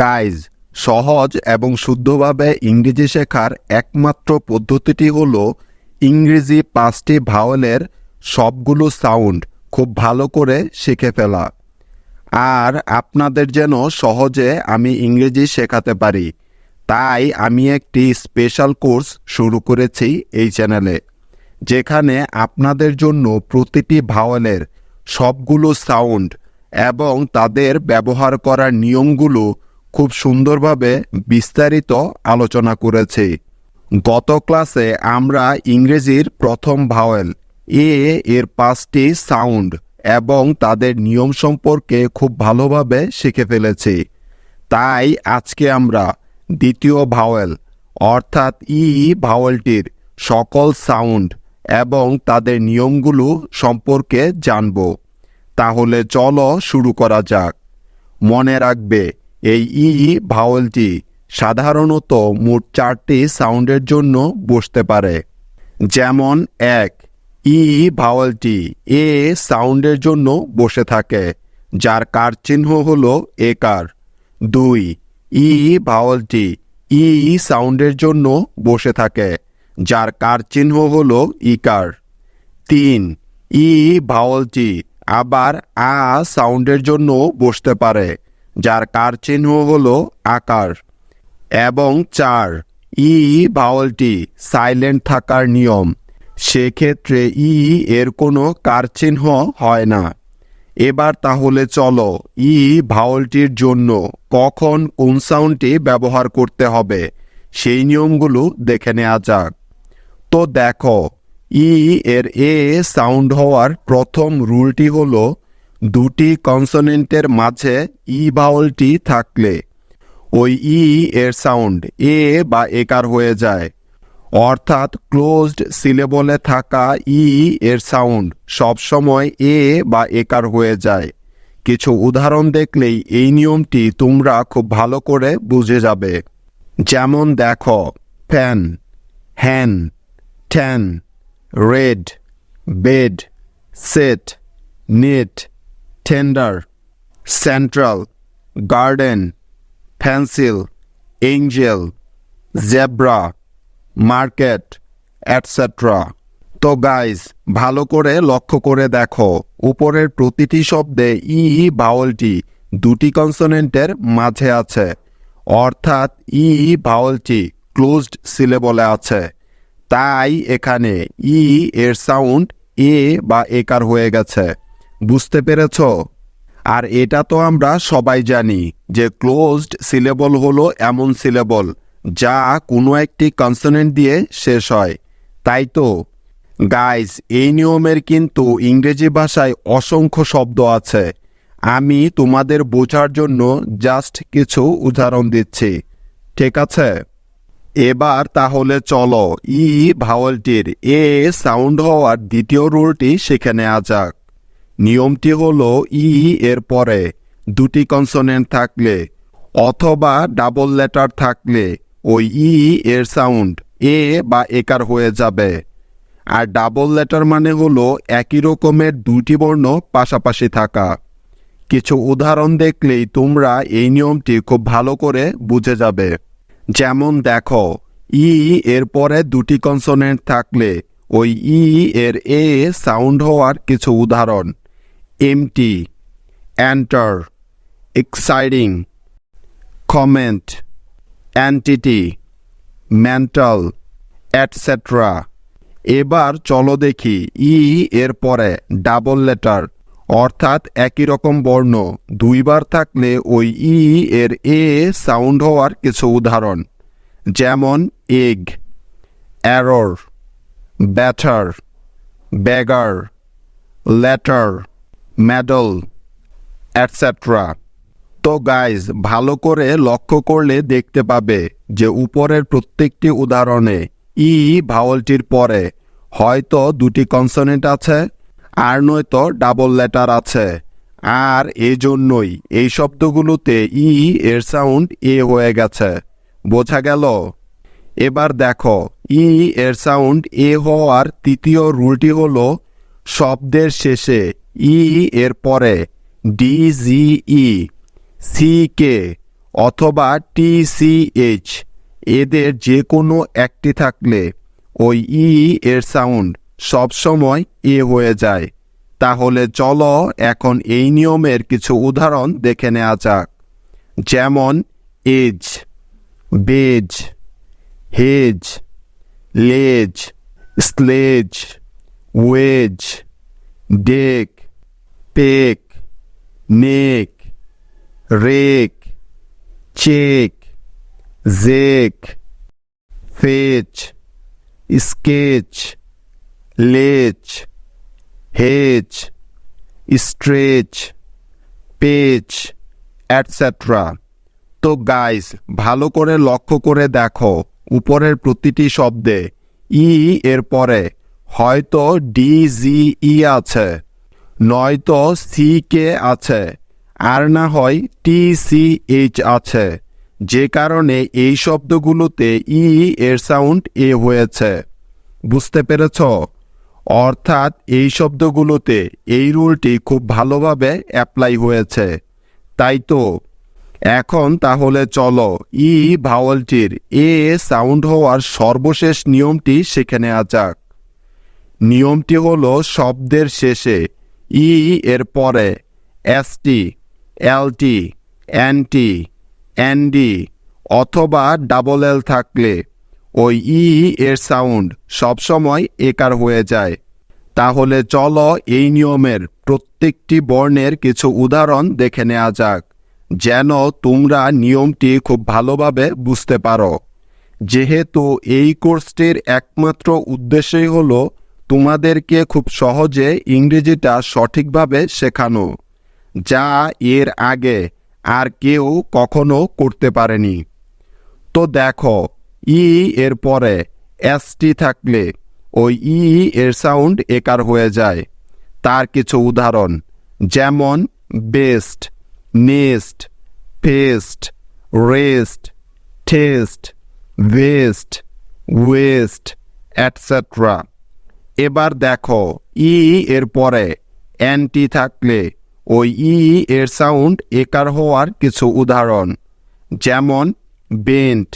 Guys, সহজ এবং শুদ্ধভাবে ইংরেজি শেখার একমাত্র পদ্ধতিটি হল ইংরেজি পাঁচটি ভাওয়েলের সবগুলো সাউন্ড খুব ভালো করে শিখে ফেলা। আর আপনাদের যেন সহজে আমি ইংরেজি শেখাতে পারি, তাই আমি একটি স্পেশাল কোর্স শুরু করেছি এই চ্যানেলে, যেখানে আপনাদের জন্য প্রতিটি ভাওয়েলের সবগুলো সাউন্ড এবং তাদের ব্যবহার করার নিয়মগুলো খুব সুন্দরভাবে বিস্তারিত আলোচনা করেছি। গত ক্লাসে আমরা ইংরেজির প্রথম ভাওয়েল, এ, এর পাঁচটি সাউন্ড এবং তাদের নিয়ম সম্পর্কে খুব ভালোভাবে শিখে ফেলেছি। তাই আজকে আমরা দ্বিতীয় ভাওয়েল, অর্থাৎ ই ভাওয়েলটির সকল সাউন্ড এবং তাদের নিয়মগুলো সম্পর্কে জানব। তাহলে চলো শুরু করা যাক। মনে রাখবে এই ই ভাওয়েলটি সাধারণত মোট চারটি সাউন্ডের জন্য বসতে পারে। যেমন এক ই ভাওয়েলটি এ সাউন্ডের জন্য বসে থাকে, যার কার চিহ্ন হল একার। দুই ই ভাওয়েলটি ই সাউন্ডের জন্য বসে থাকে, যার কার চিহ্ন হল ইকার। তিন ই ভাওয়েলটি আবার আ সাউন্ডের জন্য বসতে পারে যার কার চিহ্ন হল আকার এবং চার। ই ভাওয়েলটি সাইলেন্ট থাকার নিয়ম। সেক্ষেত্রে ই এর কোনো কার চিহ্ন হয় না। এবার তাহলে চলো ই ভাওয়েলটির জন্য কখন কোন সাউন্ডটি ব্যবহার করতে হবে, সেই নিয়মগুলো দেখে নেওয়া যাক। তো দেখো, ই এর এ সাউন্ড হওয়ার প্রথম রুলটি হলো দুটি কনসোনেন্টের মাঝে ই বাউলটি থাকলে, ওই ই এর সাউন্ড এ বা একার হয়ে যায়। অর্থাৎ ক্লোজড সিলেবলে থাকা ই এর সাউন্ড সবসময় এ বা একার হয়ে যায়। কিছু উদাহরণ দেখলেই এই নিয়মটি তোমরা খুব ভালো করে বুঝে যাবে। যেমন দেখো, fan, hen ten red, bed, set, net tender central garden pencil angel zebra market etcetera তো গাইজ ভালো করে লক্ষ্য করে দেখো, উপরের প্রতিটি শব্দে ই ভাওয়েলটি দুটি কনসোনেন্টের মাঝে আছে। অর্থাৎ ই ভাওয়েলটি ক্লোজড সিলেবলে আছে। তাই এখানে ই, এর সাউন্ড এ বা একার হয়ে গেছে। বুঝতে পেরেছ? আর এটা তো আমরা সবাই জানি যে ক্লোজড সিলেবল হলো এমন সিলেবল যা কোনো একটি কনসোনেন্ট দিয়ে শেষ হয়। তাই তো? গাইজ এই নিয়মের কিন্তু ইংরেজি ভাষায় অসংখ্য শব্দ আছে। আমি তোমাদের বোঝার জন্য জাস্ট কিছু উদাহরণ দিচ্ছি। ঠিক আছে? এবার তাহলে চলো, ই, ভাওয়েলটির, এ সাউন্ড হওয়ার দ্বিতীয় রুলটি শিখে নেওয়া যাক। নিয়মটি হলো ই এর পরে, দুটি কনসোনেন্ট থাকলে, অথবা ডাবল লেটার থাকলে, ওই ই এর সাউন্ড এ বা একার হয়ে যাবে। আর ডাবল লেটার মানে হলো একই রকমের দুটি বর্ণ পাশাপাশি থাকা। কিছু উদাহরণ দেখলেই তোমরা এই নিয়মটি খুব ভালো করে বুঝে যাবে। যেমন দেখো, ই এর পরে দুটি কনসোনেন্ট থাকলে, ওই ই এর এ সাউন্ড হওয়ার কিছু উদাহরণ। Empty enter exciting comment entity mental etcetera এবার চলো দেখি ই এর পরে ডাবল লেটার অর্থাৎ একই রকম বর্ণ, দুইবার থাকলে ওই ই এর এ সাউন্ড হওয়ার কিছু উদাহরণ, যেমন egg error better beggar letter medal etcetera তো গাইজ ভালো করে লক্ষ্য করলে দেখতে পাবে যে উপরের প্রত্যেকটি উদাহরণে ই ভাওয়ালটির পরে হয়তো দুটি কনসোনেন্ট আছে আর নয়তো ডাবল লেটার আছে। আর এই জন্যই এই শব্দগুলোতে ই এর সাউন্ড এ হয়ে গেছে। বোঝা গেল? এবার দেখো, ই এর সাউন্ড এ হওয়ার তৃতীয় রুলটি হলো শব্দের শেষে ই এর পরে ডি জি ই, সি কে অথবা টিসিএইচ এদের যে কোনো একটি থাকলে ওই ই এর সাউন্ড সবসময় এ হয়ে যায়। তাহলে চলো এখন এই নিয়মের কিছু উদাহরণ দেখে নেওয়া যাক। যেমন edge, badge, hedge, ledge, sledge, wedge, deck peck neck wreck check jack fetch sketch lech hedge stretch patch etcetera তো গাইস ভালো করে লক্ষ্য করে দেখো, উপরের প্রতিটি শব্দে ই এর পরে হয়তো ডি জি ই আছে। নয়তো সি কে আছে। আর না হয় টি সি এইচ আছে। যে কারণে এই শব্দগুলোতে ই এর সাউন্ড এ হয়েছে। বুঝতে পেরেছ? অর্থাৎ এই শব্দগুলোতে এই রুলটি খুব ভালোভাবে অ্যাপ্লাই হয়েছে। তাই তো? এখন তাহলে চলো ই ভাওয়ালটির এ সাউন্ড হওয়ার সর্বশেষ নিয়মটি সেখানে যাক নিয়মটি হলো শব্দের শেষে ই এর পরে এসটি এলটি এনটি এনডি অথবা ডাবল এল থাকলে ওই ই এর সাউন্ড সবসময় একার হয়ে যায়। তাহলে চলো এই নিয়মের প্রত্যেকটি বর্ণের কিছু উদাহরণ দেখে নেওয়া যাক, যেন তোমরা নিয়মটি খুব ভালোভাবে বুঝতে পারো। যেহেতু এই কোর্সটির একমাত্র উদ্দেশ্যই হলো তোমাদেরকে খুব সহজে ইংরেজিটা সঠিকভাবে শেখানো, যা এর আগে আর কেউ কখনো করতে পারেনি। তো দেখো, ই এর পরে এসটি থাকলে, ওই ই এর সাউন্ড একার হয়ে যায়। তার কিছু উদাহরণ, যেমন, best, nest fest rest, test west west etcetera এবার দেখো, ই এর পরে অ্যান্টি থাকলে, ওই ই এর সাউন্ড একার হওয়ার কিছু উদাহরণ, যেমন bent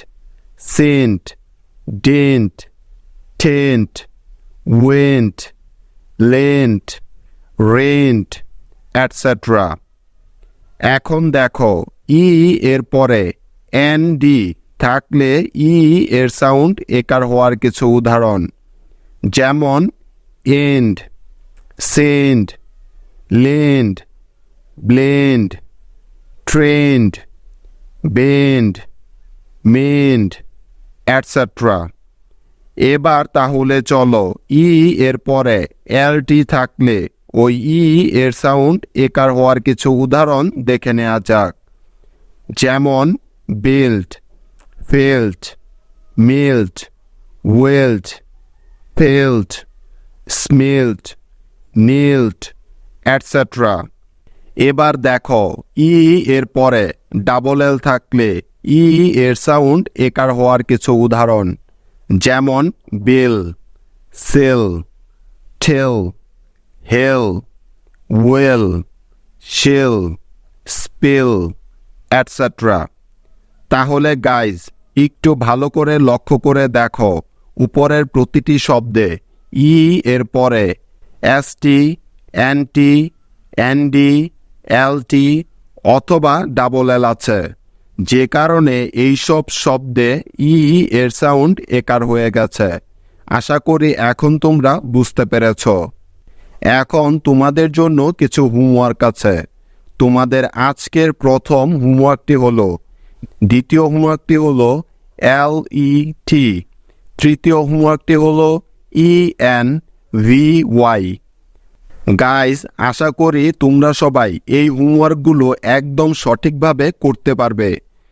cent dent tent went lent rent etcetera এখন দেখো, ই এর পরে, এন ডি থাকলে, ই এর সাউন্ড একার হওয়ার কিছু উদাহরণ যেমন end send lend blend trend bend mend etcetera এবার তাহলে চলো ই এর পরে এলটি থাকলে ওই ই এর সাউন্ড একার হওয়ার কিছু উদাহরণ দেখে নেওয়া যাক। যেমন built felt milt welt felt smelt knelt etcetera এবার দেখো, ই এর পরে ডাবল এল থাকলে ই এর সাউন্ড একার হওয়ার কিছু উদাহরণ। যেমন bill sell ঠেল hell well shell spell etcetera তাহলে গাইজ একটু ভালো করে লক্ষ্য করে দেখো। উপরের প্রতিটি শব্দে ই এর পরে এসটি এনটি এনডি এলটি অথবা ডাবল এল আছে। যে কারণে এইসব শব্দে ই এর সাউন্ড একার হয়ে গেছে। আশা করি এখন তোমরা বুঝতে পেরেছ। এখন তোমাদের জন্য কিছু হোমওয়ার্ক আছে। তোমাদের আজকের প্রথম হোমওয়ার্কটি হলো, দ্বিতীয় হোমওয়ার্কটি হলো এল ই টি। তৃতীয় হোমওয়ার্কটি হল E N V Y guys আশা করি তোমরা সবাই এই হোমওয়ার্কগুলো একদম সঠিকভাবে করতে পারবে।